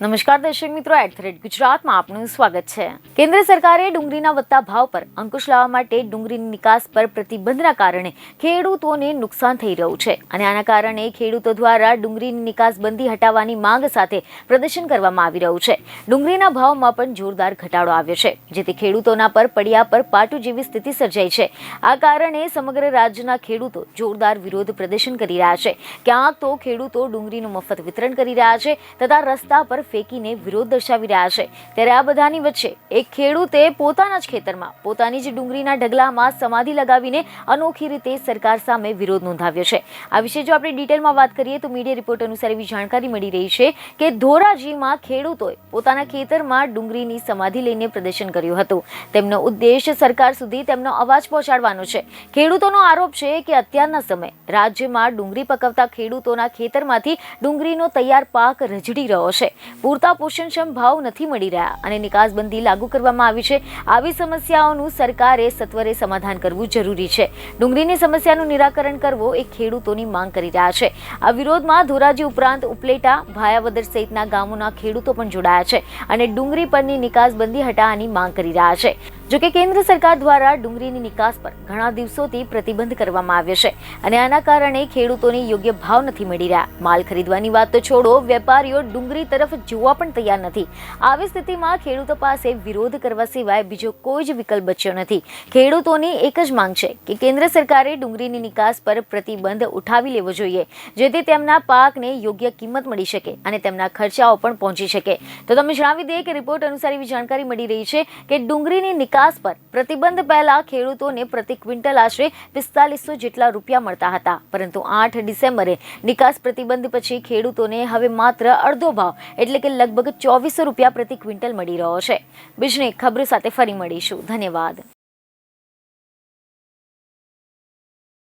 નમસ્કાર દર્શક મિત્રો એટ રેટ ગુજરાતમાં આપનું સ્વાગત છે. કેન્દ્ર સરકારે ડુંગળીના વધતા ભાવ પર અંકુશ લાવવા માટે ડુંગળીની નિકાસ પર પ્રતિબંધના કારણે ખેડૂતોને નુકસાન થઈ રહ્યું છે અને આના કારણે ખેડૂતો દ્વારા ડુંગળીની નિકાસ બંધી હટાવવાની માંગ સાથે પ્રદર્શન કરવામાં આવી રહ્યું છે. ડુંગળીના ભાવમાં પણ જોરદાર ઘટાડો આવ્યો છે, જેથી ખેડૂતોના પર પડ્યા પર પાટું જેવી સ્થિતિ સર્જાઈ છે. આ કારણે સમગ્ર રાજ્યના ખેડૂતો જોરદાર વિરોધ પ્રદર્શન કરી રહ્યા છે. ક્યાંક તો ખેડૂતો ડુંગળીનું મફત વિતરણ કરી રહ્યા છે તથા રસ્તા પર ફેંકીને વિરોધ દર્શાવી રહ્યા છે. ત્યારે આ બધાની વચ્ચે એક ખેડૂતે પોતાના જ ખેતરમાં પોતાની જ ડુંગળીના ઢગલામાં સમાધિ લગાવીને અનોખી રીતે સરકાર સામે વિરોધ નોંધાવ્યો છે. આ વિશે જો આપણે ડિટેલમાં વાત કરીએ તો મીડિયા રિપોર્ટ અનુસાર એવી જાણકારી મળી રહી છે કે ધોરાજીમાં ખેડૂતોએ પોતાના ખેતરમાં ડુંગળીની સમાધિ લઈને પ્રદર્શન કર્યું હતું. તેમનો ઉદ્દેશ સરકાર સુધી તેમનો અવાજ પહોંચાડવાનો છે. ખેડૂતોનો આરોપ છે કે અત્યારના સમય રાજ્યમાં ડુંગળી પકવતા ખેડૂતોના ખેતરમાંથી ડુંગળીનો તૈયાર પાક રજડી રહ્યો છે. પૂરતા પોષણક્ષમ ભાવ નથી મળી રહ્યા અને નિકાસબંધી લાગુ કરવામાં આવી છે. આવી સમસ્યાઓનું સરકારે સત્વરે સમાધાન કરવું જરૂરી છે. ડુંગળીની સમસ્યાનું નિરાકરણ કરવો એ ખેડૂતોની માંગ કરી રહ્યા છે. આ વિરોધમાં ધોરાજી ઉપરાંત ઉપલેટા, ભાયાવદર સહિતના ગામોના ખેડૂતો પણ જોડાયા છે અને ડુંગળી પરની નિકાસબંધી હટાવવાની માંગ કરી રહ્યા છે. જો કે કેન્દ્ર સરકાર દ્વારા ડુંગળીની નિકાસ પર ઘણા દિવસોથી પ્રતિબંધ કરવામાં આવ્યો છે અને આના કારણે ખેડૂતોને યોગ્ય ભાવ નથી મળી રહ્યા. માલ ખરીદવાની વાત તો છોડો, વેપારીઓ ડુંગળી તરફ જોવા પણ તૈયાર નથી. આવી સ્થિતિમાં ખેડૂતો પાસે વિરોધ કરવા સિવાય બીજો કોઈ જ વિકલ્પ બચ્યો નથી. ખેડૂતોની એક જ માંગ છે કે કેન્દ્ર સરકારે ડુંગળીની નિકાસ પર પ્રતિબંધ ઉઠાવી લેવો જોઈએ, જેથી તેમના પાકને યોગ્ય કિંમત મળી શકે અને તેમના ખર્ચાઓ પણ પહોંચી શકે. તો તમે જણાવી દઈએ કે રિપોર્ટ અનુસાર એવી જાણકારી મળી રહી છે કે ડુંગળીની નિકાસ પર પ્રતિબંધ પહેલા ખેડૂતોને પ્રતિ ક્વિન્ટલ આશરે પિસ્તાલીસો જેટલા રૂપિયા મળતા હતા. પરંતુ આઠ ડિસેમ્બરે નિકાસ પ્રતિબંધ પછી ખેડૂતોને હવે માત્ર અડધો ભાવ એટલે કે લગભગ ચોવીસો રૂપિયા પ્રતિ ક્વિન્ટલ મળી રહ્યો છે. બીજને ખબર સાથે ફરી મળીશું. ધન્યવાદ.